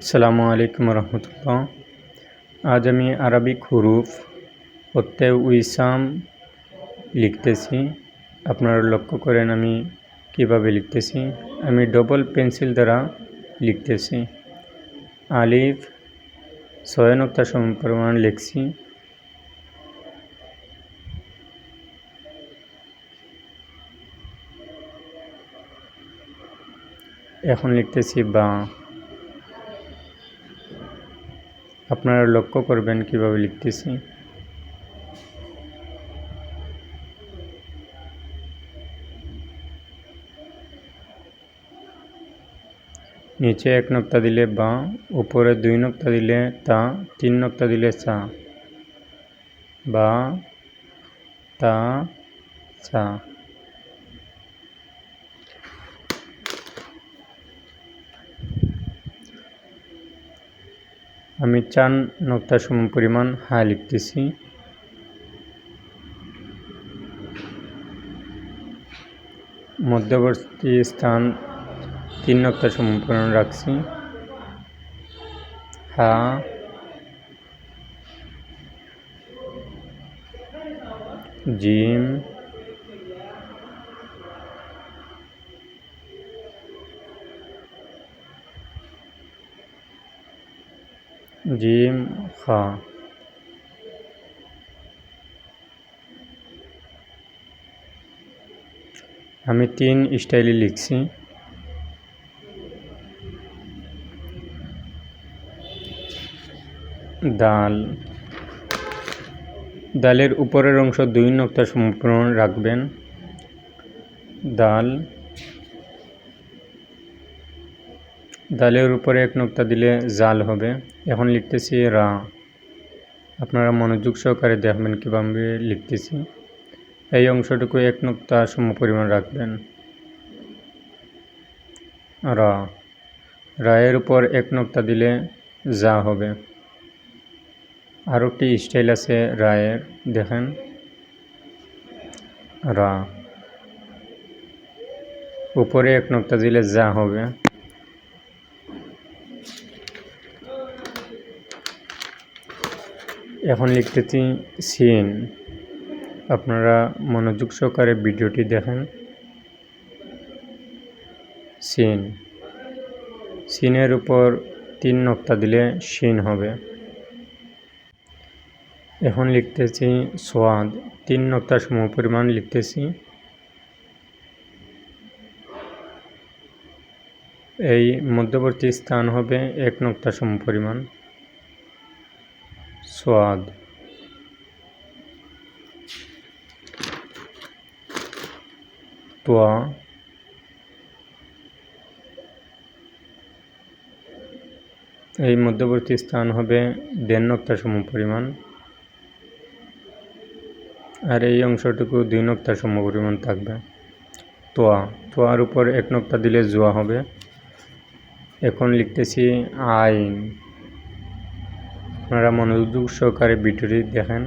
আসসালামু আলাইকুম রহমতুল্লাহ। আজ আমি আরবিক হুরুফ প্রত্যয় উইসাম লিখতেছি। আপনারা লক্ষ্য করেন আমি কীভাবে লিখতেছি। আমি ডবল পেন্সিল দ্বারা লিখতেছি। আলিফ, ছয় নক্তা সম পরিমাণ লিখছি। এখন লিখতেছি বা। আপনারা লক্ষ্য করবেন কীভাবে লিখতেছি। নিচে এক নক্তা দিলে বা, উপরে দুই নক্তা দিলে তা, তিন নক্তা দিলে চা। বা, তা, চা। আমি চার নক্তা সম পরিমাণ হা লিখতেছি। মধ্যবর্তী স্থান তিন নক্তা সম পরিমাণ রাখছি। হা। জিম। জিম, খা। আমি তিন স্টাইলে লিখছি। ডাল। ডালের উপরের অংশ দুই নক্তা সম্পূর্ণ রাখবেন। ডাল। ডালের উপরে এক নক্তা দিলে জাল হবে। এখন লিখতেছি রা। আপনারা মনোযোগ সহকারে দেখবেন কীভাবে লিখতেছি। এই অংশটুকু এক নক্তা সম পরিমাণ রাখবেন। রা। রায়ের উপর এক নক্তা দিলে যা হবে। আরও একটি স্টাইল আছে রায়ের, দেখেন। রা। উপরে এক নক্তা দিলে যা হবে। এখন লিখতেছি সিন আপনারা মনোযোগ সহকারে ভিডিওটি দেখেন। সিন সিনের উপর তিন নক্তা দিলে সিন হবে। এখন লিখতেছি সোয়াদ। তিন নক্তা সম পরিমাণ লিখতেছি। এই মধ্যবর্তী স্থান হবে এক নক্তা সম পরিমাণ। সোয়াদ তোয়া। এই মধ্যবর্তী স্থান হবে দেড় নক্তা সম পরিমাণ। আর এই অংশটুকু দুই নক্তা সম পরিমাণ থাকবে। তোয়া। তোয়ার উপর এক নক্তা দিলে জোয়া হবে। এখন লিখতেছি আইন। আপনারা মনোযোগ সহকারে ভিডিওটি দেখেন।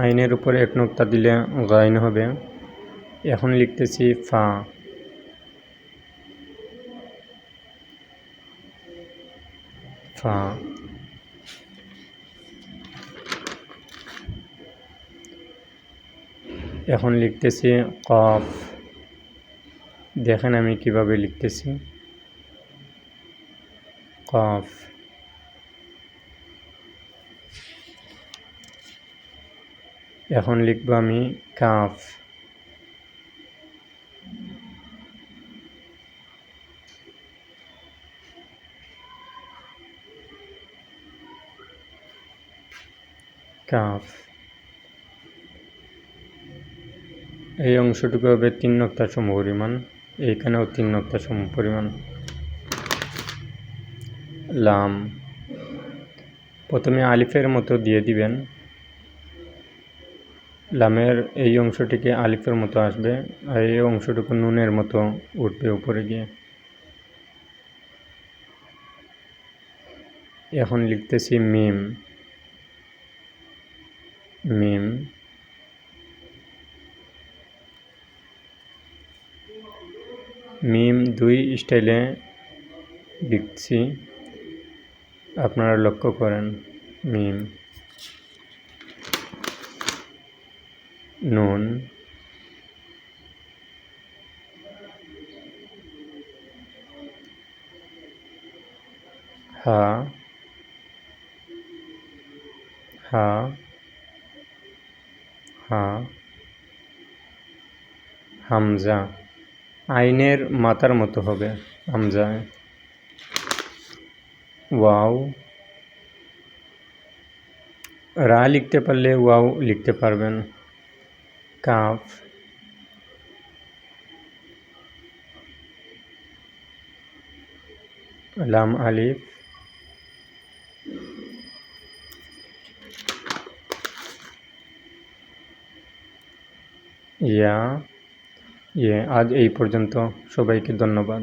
আইনের উপরে এক নক্তা দিলে গাইন হবে। এখন লিখতেছি ফা। ফা। এখন লিখতেছি কফ। দেখেন আমি কীভাবে লিখতেছি। কফ এখন লিখব আমি কাফ কাফ এই অংশটুকু হবে তিন নক্তার সম পরিমাণ, এইখানেও তিন নক্তার সম পরিমাণ। লাম। প্রথমে আলিফের মতো দিয়ে দিবেন। লামের এই অংশটিকে আলিফের মতো আসবে আর এই অংশটুকু নুনের মতো উঠবে উপরে গিয়ে। এখন লিখতেছি মিম। মিম। মিম দুই স্টাইলে লিখছি। আপনারা লক্ষ্য করেন মিম নুন হা হা হা হামজা আইনের মাথার মতো হবে হামজায়। ওয়াও রা লিখতে পারলে ওয়াও লিখতে পারবেন কাফ লাম আলিফ ইয়া ইয়ে আজ এই পর্যন্ত সবাইকে ধন্যবাদ।